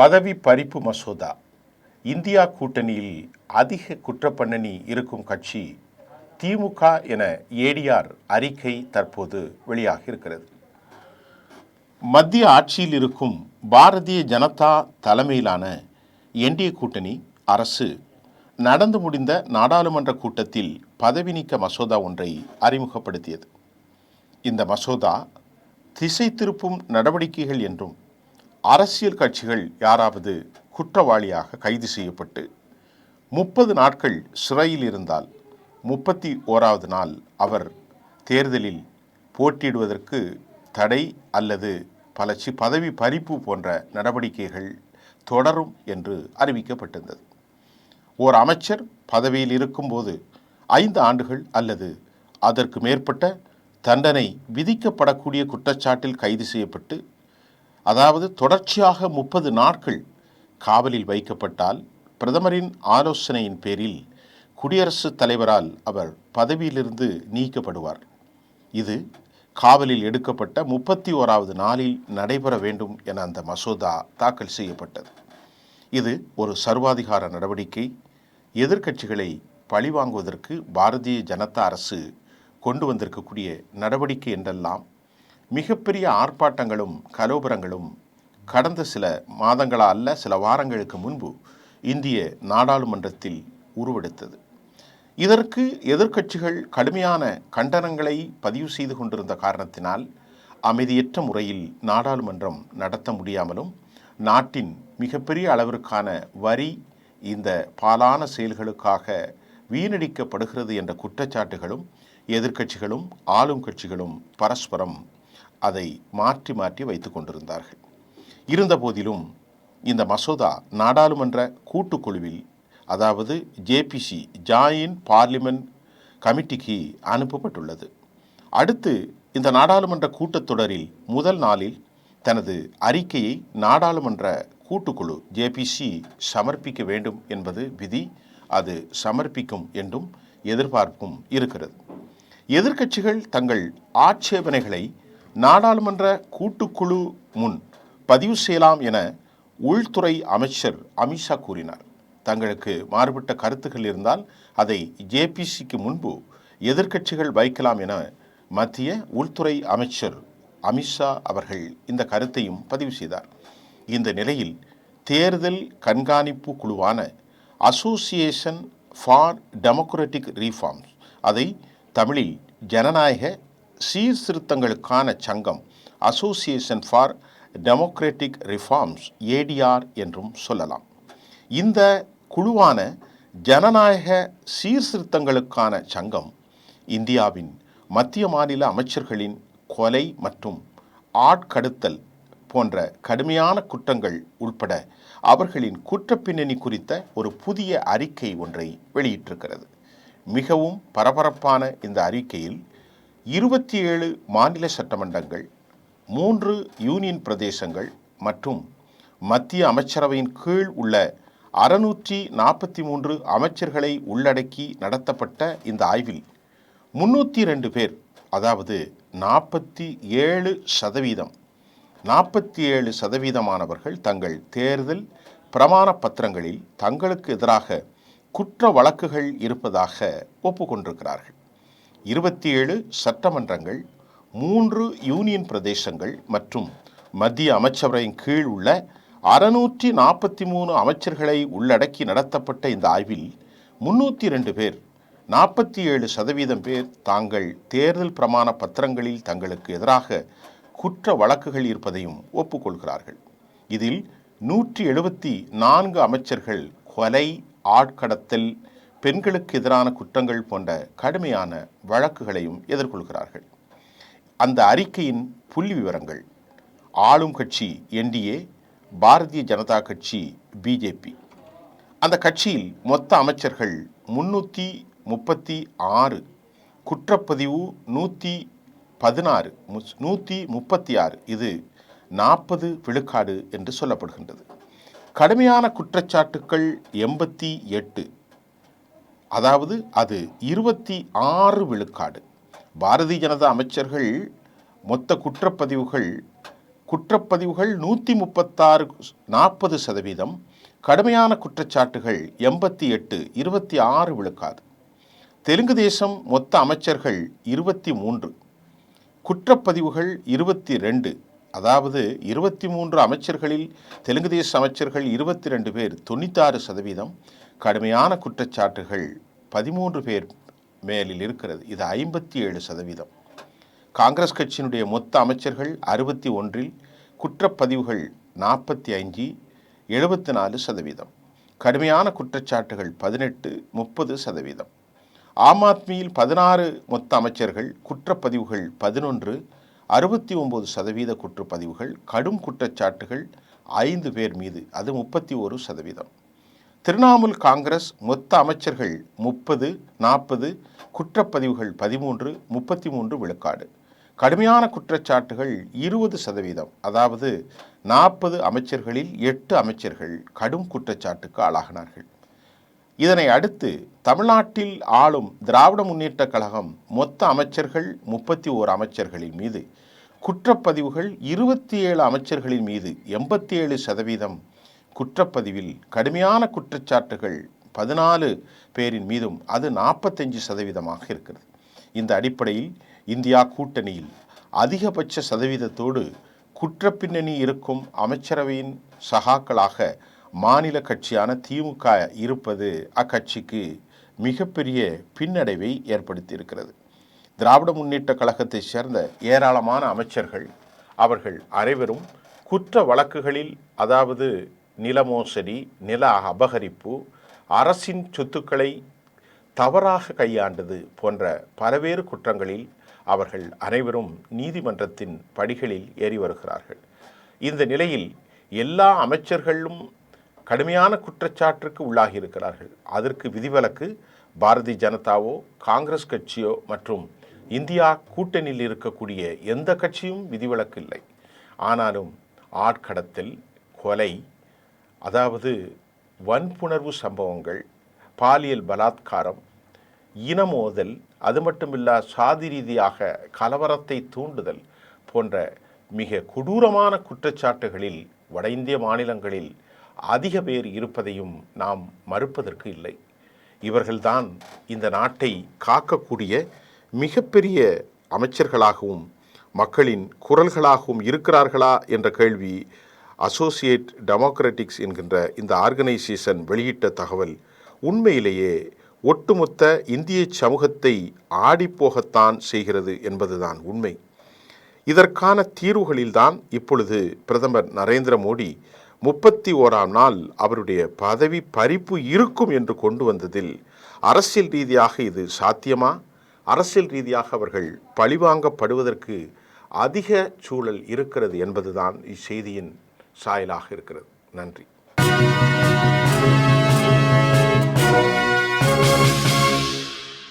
பதவி பறிப்பு மசோதா. இந்தியா கூட்டணியில் அதிக குற்றப்பண்ணனி இருக்கும் கட்சி திமுக என ஏடிஆர் அறிக்கை தற்போது வெளியாகி இருக்கிறது. மத்திய ஆட்சியில் இருக்கும் பாரதிய ஜனதா தலைமையிலான என்டிஏ கூட்டணி அரசு நடந்து முடிந்த நாடாளுமன்ற கூட்டத்தில் பதவி நீக்க மசோதா ஒன்றை அறிமுகப்படுத்தியது. இந்த மசோதா திசை திருப்பும் நடவடிக்கைகள் என்றும் அரசியல் கட்சிகள் யாராவது குற்றவாளியாக கைது செய்யப்பட்டு முப்பது நாட்கள் சிறையில் இருந்தால் முப்பத்தி ஓராவது நாள் அவர் தேர்தலில் போட்டியிடுவதற்கு தடை அல்லது பல பதவி பறிப்பு போன்ற நடவடிக்கைகள் தொடரும் என்று அறிவிக்கப்பட்டிருந்தது. ஓர் அமைச்சர் பதவியில் இருக்கும்போது ஐந்து ஆண்டுகள் அல்லது அதற்கு மேற்பட்ட தண்டனை விதிக்கப்படக்கூடிய குற்றச்சாட்டில் கைது செய்யப்பட்டு அதாவது தொடர்ச்சியாக முப்பது நாட்கள் காவலில் வைக்கப்பட்டால் பிரதமரின் ஆலோசனையின் பேரில் குடியரசுத் தலைவரால் அவர் பதவியிலிருந்து நீக்கப்படுவார். இது காவலில் எடுக்கப்பட்ட முப்பத்தி ஓராவது நாளில் நடைபெற வேண்டும் என அந்த மசோதா தாக்கல் செய்யப்பட்டது. இது ஒரு சர்வாதிகார நடவடிக்கை. எதிர்க்கட்சிகளை பழிவாங்குவதற்கு பாரதிய ஜனதா அரசு கொண்டு வந்திருக்கக்கூடிய நடவடிக்கை என்றெல்லாம் மிகப்பெரிய ஆர்ப்பாட்டங்களும் கலோபரங்களும் கடந்த சில மாதங்களா அல்ல சில வாரங்களுக்கு முன்பு இந்திய நாடாளுமன்றத்தில் உருவெடுத்தது. இதற்கு எதிர்க்கட்சிகள் கடுமையான கண்டனங்களை பதிவு செய்து கொண்டிருந்த காரணத்தினால் அமைதியற்ற முறையில் நாடாளுமன்றம் நடத்த முடியாமலும் நாட்டின் மிகப்பெரிய அளவிற்கான வரி இந்த பாலான செயல்களுக்காக வீணடிக்கப்படுகிறது என்ற குற்றச்சாட்டுகளும் எதிர்க்கட்சிகளும் ஆளும் கட்சிகளும் பரஸ்பரம் அதை மாற்றி மாற்றி வைத்து கொண்டிருந்தார்கள். இருந்தபோதிலும் இந்த மசோதா நாடாளுமன்ற கூட்டுக்குழுவில் அதாவது ஜேபிசி ஜாயின் பார்லிமெண்ட் கமிட்டிக்கு அனுப்பப்பட்டுள்ளது. அடுத்து இந்த நாடாளுமன்ற கூட்டத்தொடரில் முதல் நாளில் தனது அறிக்கையை நாடாளுமன்ற கூட்டுக்குழு ஜேபிசி சமர்ப்பிக்க வேண்டும் என்பது விதி அது சமர்ப்பிக்கும் என்றும் எதிர்பார்ப்பும் இருக்கிறது. எதிர்க்கட்சிகள் தங்கள் ஆட்சேபனைகளை நாடாளுமன்ற கூட்டுக்குழு முன் பதிவு செய்யலாம் என உள்துறை அமைச்சர் அமித்ஷா கூறினார். தங்களுக்கு மாறுபட்ட கருத்துக்கள் இருந்தால் அதை ஜேபிசிக்கு முன்பு எதிர்க்கட்சிகள் வைக்கலாம் என மத்திய உள்துறை அமைச்சர் அமித்ஷா அவர்கள் இந்த கருத்தையும் பதிவு செய்தார். இந்த நிலையில் தேர்தல் கண்காணிப்பு குழுவான அசோசியேஷன் ஃபார் டெமோக்ராட்டிக் ரீஃபார்ம்ஸ் அதை தமிழில் ஜனநாயக சீர்திருத்தங்களுக்கான சங்கம் association for democratic reforms ADR என்றும் சொல்லலாம். இந்த குழுவான ஜனநாயக சீர்திருத்தங்களுக்கான சங்கம் இந்தியாவின் மத்திய மாநில அமைச்சர்களின் கொலை மற்றும் ஆட்கடத்தல் போன்ற கடுமையான குற்றங்கள் உட்பட அவர்களின் குற்றப்பின்னணி குறித்த ஒரு புதிய அறிக்கை ஒன்றை வெளியிட்டிருக்கிறது. மிகவும் பரபரப்பான இந்த அறிக்கையில் இருபத்தி ஏழு மாநில சட்டமன்றங்கள் மூன்று யூனியன் பிரதேசங்கள் மற்றும் மத்திய அமைச்சரவையின் கீழ் உள்ள அறுநூற்றி நாற்பத்தி மூன்று அமைச்சர்களை உள்ளடக்கி நடத்தப்பட்ட இந்த ஆய்வில் முன்னூற்றி ரெண்டு பேர் அதாவது நாற்பத்தி ஏழு சதவீதம் நாற்பத்தி ஏழு சதவீதமானவர்கள் தங்கள் தேர்தல் பிரமாண பத்திரங்களில் தங்களுக்கு எதிராக குற்ற வழக்குகள் இருப்பதாக ஒப்புக்கொண்டிருக்கிறார்கள். இருபத்தி ஏழு சட்டமன்றங்கள் மூன்று யூனியன் பிரதேசங்கள் மற்றும் மத்திய அமைச்சரவையின் கீழ் உள்ள அறுநூற்றி நாற்பத்தி மூணு அமைச்சர்களை உள்ளடக்கி நடத்தப்பட்ட இந்த ஆய்வில் முன்னூற்றி ரெண்டு பேர் நாற்பத்தி ஏழு சதவீதம் பேர் தாங்கள் தேர்தல் பிரமாண பத்திரங்களில் தங்களுக்கு எதிராக குற்ற வழக்குகள் இருப்பதையும் ஒப்புக்கொள்கிறார்கள். இதில் நூற்றி எழுபத்தி நான்கு அமைச்சர்கள் கொலை ஆட்கடத்தல் பெண்களுக்கு எதிரான குற்றங்கள் போன்ற கடுமையான வழக்குகளையும் எதிர்கொள்கிறார்கள். அந்த அறிக்கையின் புள்ளி விவரங்கள் ஆளும் கட்சி என்டிஏ பாரதிய ஜனதா கட்சி பிஜேபி. அந்த கட்சியில் மொத்த அமைச்சர்கள் முன்னூற்றி முப்பத்தி ஆறு குற்றப்பதிவு நூற்றி பதினாறு நூற்றி முப்பத்தி ஆறு இது நாற்பது விழுக்காடு என்று சொல்லப்படுகின்றது. கடுமையான குற்றச்சாட்டுக்கள் எண்பத்தி எட்டு அதாவது அது இருபத்தி ஆறு விழுக்காடு. பாரதிய ஜனதா அமைச்சர்கள் மொத்த குற்றப்பதிவுகள் குற்றப்பதிவுகள் நூற்றி முப்பத்தாறு நாற்பது சதவீதம் கடுமையான குற்றச்சாட்டுகள் எண்பத்தி எட்டு இருபத்தி ஆறு விழுக்காது தெலுங்கு தேசம் மொத்த அமைச்சர்கள் இருபத்தி மூன்று குற்றப்பதிவுகள் இருபத்தி ரெண்டு. அதாவது இருபத்தி மூன்று அமைச்சர்களில் தெலுங்கு தேச அமைச்சர்கள் இருபத்தி ரெண்டு பேர் தொண்ணூத்தாறு சதவீதம் கடுமையான குற்றச்சாட்டுகள் பதிமூன்று பேர் மேலில் இருக்கிறது. இது ஐம்பத்தி ஏழு சதவீதம். காங்கிரஸ் கட்சியினுடைய மொத்த அமைச்சர்கள் அறுபத்தி ஒன்றில் குற்றப்பதிவுகள் நாற்பத்தி அஞ்சு எழுபத்தி நாலு சதவீதம். கடுமையான குற்றச்சாட்டுகள் பதினெட்டு முப்பது சதவீதம். ஆம் ஆத்மியில் பதினாறு மொத்த அமைச்சர்கள் குற்றப்பதிவுகள் பதினொன்று அறுபத்தி ஒம்பது சதவீத குற்றப்பதிவுகள் கடும் குற்றச்சாட்டுகள் ஐந்து பேர் மீது அது முப்பத்தி ஒரு சதவீதம். திரிணாமுல் காங்கிரஸ் மொத்த அமைச்சர்கள் முப்பது நாற்பது குற்றப்பதிவுகள் பதிமூன்று முப்பத்தி மூன்று விழுக்காடு. கடுமையான குற்றச்சாட்டுகள் இருபது சதவீதம். அதாவது நாற்பது அமைச்சர்களில் எட்டு அமைச்சர்கள் கடும் குற்றச்சாட்டுக்கு ஆளாகினார்கள். இதனை அடுத்து தமிழ்நாட்டில் ஆளும் திராவிட முன்னேற்ற கழகம் மொத்த அமைச்சர்கள் முப்பத்தி ஓர் அமைச்சர்களின் மீது. குற்றப்பதிவுகள் இருபத்தி ஏழு அமைச்சர்களின் மீது எண்பத்தி ஏழு சதவீதம் குற்றப்பதிவில் கடுமையான குற்றச்சாட்டுகள் பதினாலு பேரின் மீதும் அது நாற்பத்தஞ்சு சதவீதமாக இருக்கிறது. இந்த அடிப்படையில் இந்தியா கூட்டணியில் அதிகபட்ச சதவீதத்தோடு குற்றப்பின்னணி இருக்கும் அமைச்சரவையின் சகாக்களாக மாநில கட்சியான திமுக இருப்பது அக்கட்சிக்கு மிகப்பெரிய பின்னடைவை ஏற்படுத்தியிருக்கிறது. திராவிட முன்னேற்ற கழகத்தைச் சேர்ந்த ஏராளமான அமைச்சர்கள் அவர்கள் அனைவரும் குற்ற வழக்குகளில் அதாவது நில மோசடி நில அபகரிப்பு அரசின் சொத்துக்களை தவறாக கையாண்டது போன்ற பல்வேறு குற்றங்களில் அவர்கள் அனைவரும் நீதிமன்றத்தின் படிகளில் ஏறி வருகிறார்கள். இந்த நிலையில் எல்லா அமைச்சர்களும் கடுமையான குற்றச்சாட்டுக்கு உள்ளாகி இருக்கிறார்கள். அதற்கு விதிவிலக்கு பாரதிய ஜனதாவோ காங்கிரஸ் கட்சியோ மற்றும் இந்தியா கூட்டணியில் இருக்கக்கூடிய எந்த கட்சியும் விதிவிலக்கு இல்லை. ஆனாலும் ஆட்கடத்தல் கொலை அதாவது வன்புணர்வு சம்பவங்கள் பாலியல் பலாத்காரம் இனமோதல் அது மட்டுமில்லா சாதி ரீதியாக கலவரத்தை தூண்டுதல் போன்ற மிக கொடூரமான குற்றச்சாட்டுகளில் வட இந்திய மாநிலங்களில் அதிக பேர் இருப்பதையும் நாம் மறுப்பதற்கு இல்லை. இவர்கள்தான் இந்த நாட்டை காக்கக்கூடிய மிகப்பெரிய அமைச்சர்களாகவும் மக்களின் குரல்களாகவும் இருக்கிறார்களா என்ற கேள்வி அசோசியேட் டெமோக்ராட்டிக்ஸ் என்கின்ற இந்த ஆர்கனைசேஷன் வெளியிட்ட தகவல் உண்மையிலேயே ஒட்டுமொத்த இந்திய சமூகத்தை ஆடிப்போகத்தான் செய்கிறது என்பதுதான் உண்மை. இதற்கான தீர்வுகளில்தான் இப்பொழுது பிரதமர் நரேந்திர மோடி முப்பத்தி ஓராம் நாள் அவருடைய பதவி பறிப்பு இருக்கும் என்று கொண்டு வந்ததில் அரசியல் ரீதியாக இது சாத்தியமா? அரசியல் ரீதியாக அவர்கள் பழிவாங்கப்படுவதற்கு அதிக சூழல் இருக்கிறது என்பதுதான் இச்செய்தியின் சாயலாக இருக்கிறது. நன்றி.